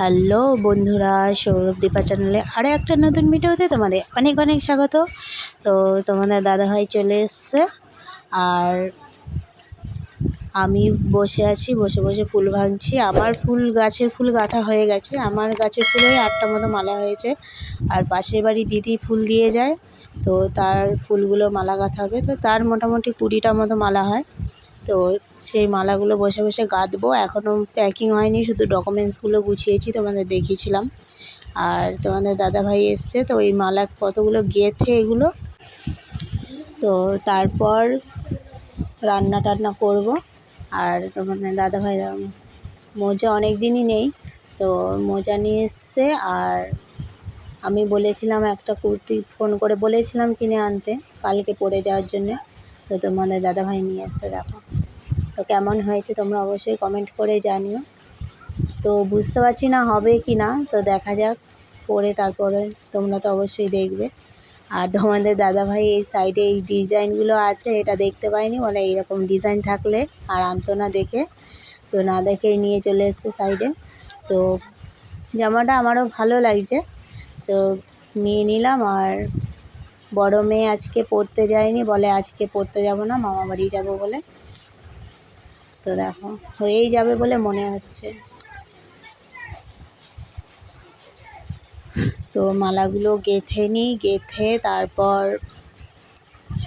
Hello বন্ধুরা, সৌরভ দীপা চ্যানেলে আরও একটা নতুন ভিডিওতে তোমাদের অনেক অনেক স্বাগত। তো তোমাদের দাদাভাই চলে এসছে আর আমি বসে আছি, বসে বসে ফুল ভাঙছি। আমার ফুল, গাছের ফুল গাঁথা হয়ে গেছে। আমার গাছের ফুল আটটা মতো মালা হয়েছে। আর পাশের বাড়ি দিদি ফুল দিয়ে যায়। তো তার ফুলগুলো মালা গাঁথা হবে। তো তার মোটামুটি কুড়িটা মতো মালা হয়। তো সেই মালাগুলো বসে বসে গাঁথবো এখনও প্যাকিং হয়নি, শুধু ডকুমেন্টসগুলো গুছিয়েছি, তোমাদের দেখিয়েছিলাম। আর তোমাদের দাদাভাই এসছে, তো ওই মালা কতগুলো গেঁথে এগুলো। তো তারপর রান্না টান্না করব। আর তোমাদের দাদাভাই, মোজা অনেক দিনই নেই, তো মোজা নিয়ে এসছে। আর আমি বলেছিলাম, একটা কুর্তি ফোন করে বলেছিলাম কিনে আনতে, কালকে পরে যাওয়ার জন্যে। তো তোমাদের দাদাভাই নিয়ে এসছে, দেখো। তো কেমন হয়েছে তোমরা অবশ্যই কমেন্ট করে জানিও। তো বুঝতে পারছি না হবে কি না, তো দেখা যাক, পরে তারপরে তোমরা তো অবশ্যই দেখবে। আর তোমাদের দাদাভাই এই সাইডে এই ডিজাইনগুলো আছে, এটা দেখতে পাইনি, বলে এইরকম ডিজাইন থাকলে আর আনতো না দেখে। তো না দেখেই নিয়ে চলে এসছে সাইডে তো জামাটা আমারও ভালো লাগছে। তো নিয়ে নিলাম আর বড় মেয়ে আজকে পড়তে যায়নি, বলে আজকে পড়তে যাব না মামা বাড়ি যাব বলে। তো দেখো, হয়েই যাবে বলে মনে হচ্ছে। তো মালাগুলো গেঁথে নিই, গেঁথে তারপর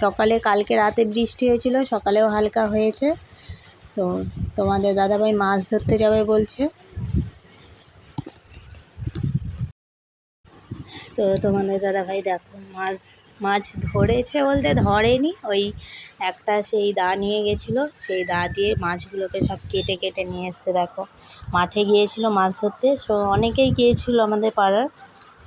সকালে, কালকে রাতে বৃষ্টি হয়েছিল, সকালেও হালকা হয়েছে। তো তোমাদের দাদাভাই মাছ ধরতে যাবে বলছে। তো তোমাদের দাদাভাই দেখো, মাছ মাছ ধরেছে বলতে ধরেনি, ওই একটা সেই দা নিয়ে গেছিল, সেই দা দিয়ে মাছগুলোকে সব কেটে কেটে নিয়ে এসছে, দেখো। মাঠে গিয়েছিল মাছ ধরতে, সো অনেকেই গিয়েছিল আমাদের পাড়ার।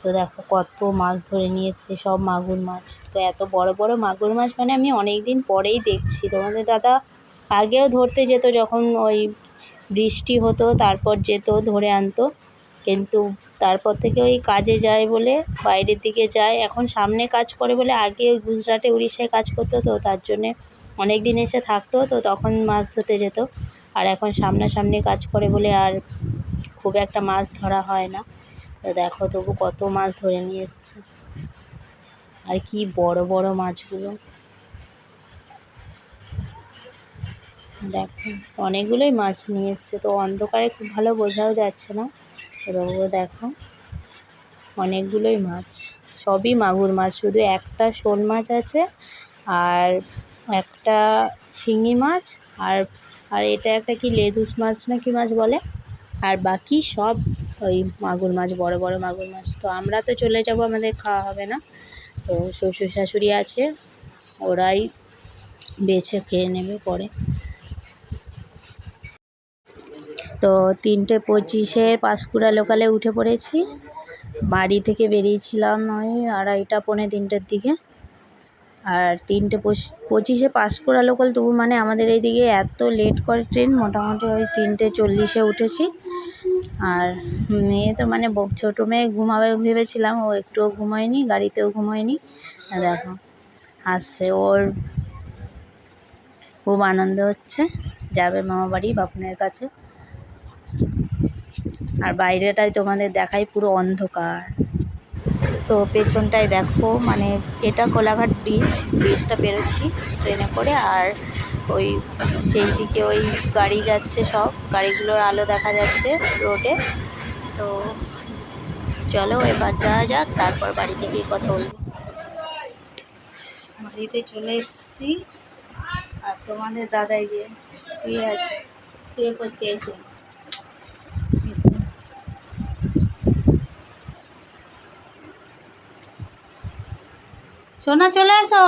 তো দেখো কত মাছ ধরে নিয়ে এসছে, সব মাগুর মাছ। তো এত বড় বড় মাগুর মাছ মানে আমি অনেক দিন পরেই দেখছি। তোমাদের দাদা আগেও ধরতে যেত যখন ওই বৃষ্টি হতো, তারপর যেত, ধরে আনতো। কিন্তু তারপর থেকে ওই কাজে যায় বলে, বাইরের দিকে যায়। এখন সামনে কাজ করে বলে আগে ওই গুজরাটে উড়িষ্যায় কাজ করতো তো, তার জন্যে অনেক দিন এসে থাকতো তো, তখন মাছ ধরতে যেত। আর এখন সামনাসামনি কাজ করে বলে আর খুব একটা মাছ ধরা হয় না। তো দেখো তবু কত মাছ ধরে নিয়ে এসছে। আর কি বড় বড় মাছগুলো। দেখো, অনেকগুলোই মাছ নিয়ে এসছে তো, অন্ধকারে খুব ভালো বোঝাও যাচ্ছে না। তবুও দেখো। অনেকগুলোই মাছ। সবই মাগুর মাছ। শুধু একটা শোল মাছ আছে আর একটা শিঙি মাছ আর আর এটা একটা কি লেদুস মাছ না কি মাছ বলে? আর বাকি সব ওই মাগুর মাছ, বড় বড় মাগুর মাছ। তো আমরা তো চলে যাব, আমাদের খাওয়া হবে না। তো শ্বশুর শাশুড়ি আছে, ওরাই বেছে খেয়ে নেবে পরে। তো তিনটে পঁচিশে পাঁশকুড়া লোকালে উঠে পড়েছি। বাড়ি থেকে বেরিয়েছিলাম ওই আড়াইটা, পৌনে তিনটের দিকে। আর তিনটে পঁচিশে পাঁশকুড়া লোকাল, তবু মানে আমাদের এইদিকে এত লেট করে ট্রেন, মোটামুটি ওই তিনটে চল্লিশে উঠেছি। আর মেয়ে তো মানে ছোটো মেয়ে ঘুমাবে ভেবেছিলাম, ও একটুও ঘুমোয়নি, গাড়িতেও ঘুমোয়নি। দেখো, আসছে, ওর খুব আনন্দ হচ্ছে। যাবে মামা বাড়ি বাপনের কাছে। আর বাইরেটাই তোমাদের দেখাই পুরো অন্ধকার। তো পেছনটায় দেখো মানে এটা কোলাঘাট ব্রিজ ব্রিজটা পেরোচ্ছি ট্রেনে করে। আর ওই সেই দিকে ওই গাড়ি যাচ্ছে সব, গাড়িগুলোর আলো দেখা যাচ্ছে রোডে। তো চলো এবার যাওয়া যাক, তারপর বাড়ি থেকে কথা বলব। বাড়িতে চলে এসেছি। আর তোমাদের দাদাই যে শুয়ে আছে, শুয়ে করছে এসে সোনা চলে এসো